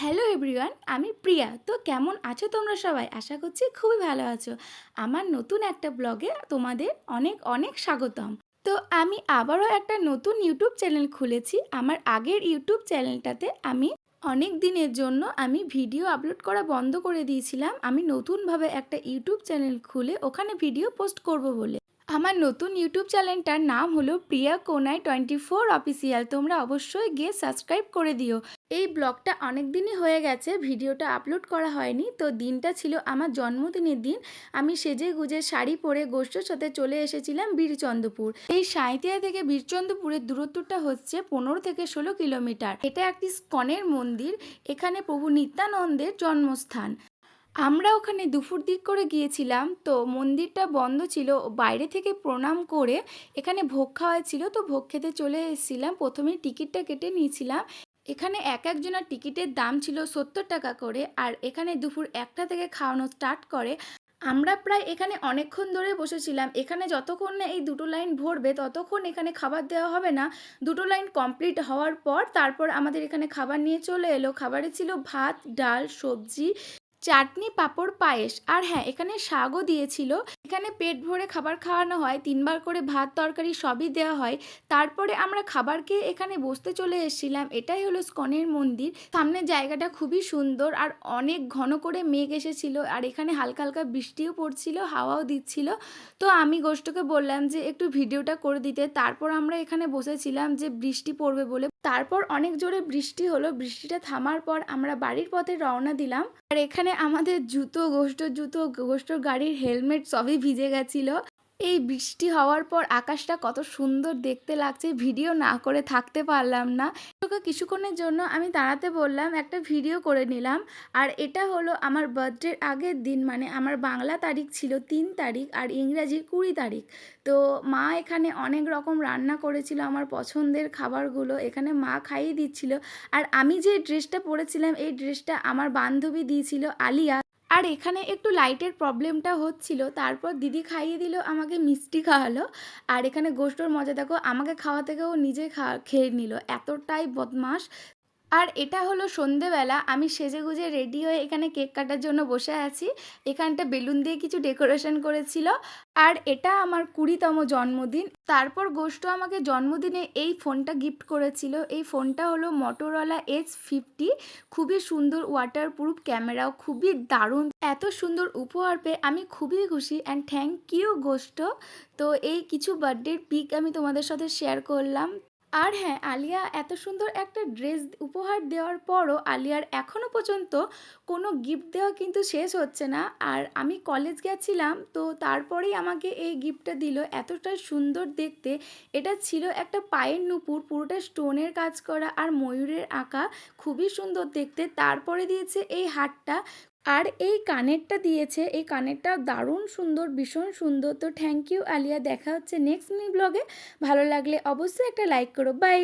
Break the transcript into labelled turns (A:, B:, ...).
A: Hello everyone, আমি প্রিয়া। তো কেমন আছো তোমরা সবাই? আশা করছি খুবই ভালো আছো। আমার নতুন একটা ব্লগে তোমাদের অনেক অনেক স্বাগতম। তো আমি আবারও একটা নতুন ইউটিউব চ্যানেল খুলেছি। আমার আগের ইউটিউব চ্যানেলটাতে আমি অনেক দিনের জন্য আমি ভিডিও আপলোড করা বন্ধ করে দিয়েছিলাম। আমি নতুনভাবে একটা ইউটিউব চ্যানেল খুলে ওখানে ভিডিও পোস্ট করব বলে। আমার নতুন ইউটিউব চ্যানেলটার নাম হলো Priya Konai twenty four official. তোমরা অবশ্যই গিয়ে সাবস্ক্রাইব করে দিও। এই ব্লগটা অনেক দিনই হয়ে গেছে, ভিডিওটা আপলোড করা হয়নি। তো দিনটা ছিল আমার জন্মদিনের দিন। আমি সেজে গুজে শাড়ি পরে গোষ্ঠর সাথে চলে এসেছিলাম বীরচন্দ্রপুর। এই সাঁইতিয়া থেকে বীরচন্দ্রপুরের দূরত্বটা হচ্ছে পনেরো থেকে ষোলো কিলোমিটার। এটা একটি স্কনের মন্দির। এখানে প্রভু নিত্যানন্দের জন্মস্থান। আমরা ওখানে দুপুর দিক করে গিয়েছিলাম, তো মন্দিরটা বন্ধ ছিল। বাইরে থেকে প্রণাম করে এখানে ভোগ খাওয়া ছিল, তো ভোগ খেতে চলে এসেছিলাম। প্রথমে টিকিটটা কেটে নিয়েছিলাম। এখানে এক একজনের টিকিটের দাম ছিল সত্তর টাকা করে, আর এখানে দুপুর একটা থেকে খাওয়ানো স্টার্ট করে। আমরা প্রায় এখানে অনেকক্ষণ ধরে বসেছিলাম। এখানে যতক্ষণ না এই দুটো লাইন ভরবে, ততক্ষণ এখানে খাবার দেওয়া হবে না। দুটো লাইন কমপ্লিট হওয়ার পর তারপর আমাদের এখানে খাবার নিয়ে চলে এলো। খাবারে ছিল ভাত, ডাল, সবজি চাটনি, পাঁপড়, পায়েস। আর হ্যাঁ এখানে শাকও দিয়েছিল। এখানে পেট ভরে খাবার খাওয়ানো হয়, তিনবার করে ভাত, তরকারি সবই দেওয়া হয়। তারপরে আমরা খাবার খেয়ে এখানে বসতে চলে এসেছিলাম। এটাই হলো স্কনের মন্দির। সামনের জায়গাটা খুবই সুন্দর আর অনেক ঘন করে মেঘ এসেছিল। আর এখানে হালকা হালকা বৃষ্টিও পড়ছিল, হাওয়াও দিচ্ছিল। তো আমি গোষ্ঠকে বললাম যে, একটু ভিডিওটা করে দিতে। তারপর আমরা এখানে বসেছিলাম যে, বৃষ্টি পড়বে বলে। তারপর অনেক জোরে বৃষ্টি হলো। বৃষ্টিটা থামার পর আমরা বাড়ির পথে রওনা দিলাম। আর এখানে আমাদের জুতো গোষ্ঠ জুতো গোষ্ঠ গাড়ির হেলমেট সবই ভিজে গেছিল। এই বৃষ্টি হওয়ার পর আকাশটা কত সুন্দর দেখতে লাগছে, ভিডিও না করে থাকতে পারলাম না। তোকে কিছুক্ষণের জন্য আমি দাঁড়াতে বললাম, একটা ভিডিও করে নিলাম। আর এটা হলো আমার বার্থডের আগের দিন মানে আমার বাংলা তারিখ ছিল তিন তারিখ আর ইংরাজির কুড়ি তারিখ। তো মা এখানে অনেক রকম রান্না করেছিল আমার পছন্দের খাবারগুলো, এখানে মা খাইয়ে দিচ্ছিল। আর আমি যে ড্রেসটা পরেছিলাম, এই ড্রেসটা আমার বান্ধবী দিয়েছিল আলিয়া। আর এখানে একটু লাইটের প্রবলেমটা হচ্ছিল। তারপর দিদি খাইয়ে দিল, আমাকে মিষ্টি খাওয়ালো। আর এখানে গোষ্ঠর মজা দেখো, আমাকে খাওয়া থেকেও নিজে খাওয়া খেয়ে নিল। এতটাই বদমাস আর এটা হলো সন্ধেবেলা, আমি সেজেগুজে রেডি হয়ে এখানে কেক কাটার জন্য বসে আছি। এখানটা বেলুন দিয়ে কিছু ডেকোরেশন করেছিল। আর এটা আমার কুড়িতম জন্মদিন। তারপর গোষ্ঠ আমাকে জন্মদিনে এই ফোনটা গিফট করেছিল। এই ফোনটা হলো মটোরলা এইচ ফিফটি খুবই সুন্দর ওয়াটারপ্রুফ ক্যামেরাও খুবই দারুণ। এত সুন্দর উপহার পেয়ে আমি খুবই খুশি অ্যান্ড থ্যাংক ইউ গোষ্ঠ। তো এই কিছু বার্থডের পিক আমি তোমাদের সাথে শেয়ার করলাম। আর হ্যাঁ আলিয়া এত সুন্দর একটা ড্রেস উপহার দেওয়ার পরও আলিয়ার এখনও পর্যন্ত কোনো গিফট দেওয়া কিন্তু শেষ হচ্ছে না। আর আমি কলেজ গেছিলাম, তো তারপরেই আমাকে এই গিফটটা দিল। এতটা সুন্দর দেখতে। এটা ছিল একটা পায়ের নুপুর, পুরোটা স্টোনের কাজ করা আর ময়ূরের আঁকা। খুবই সুন্দর দেখতে। তারপরে দিয়েছে এই হারটা। আর এই কানেরটা দিয়েছে, এই কানেরটা দারুণ সুন্দর, ভীষণ সুন্দর। তো থ্যাংক ইউ আলিয়া। দেখা হচ্ছে নেক্সট মি ব্লগে ভালো লাগলে অবশ্যই একটা লাইক করো। বাই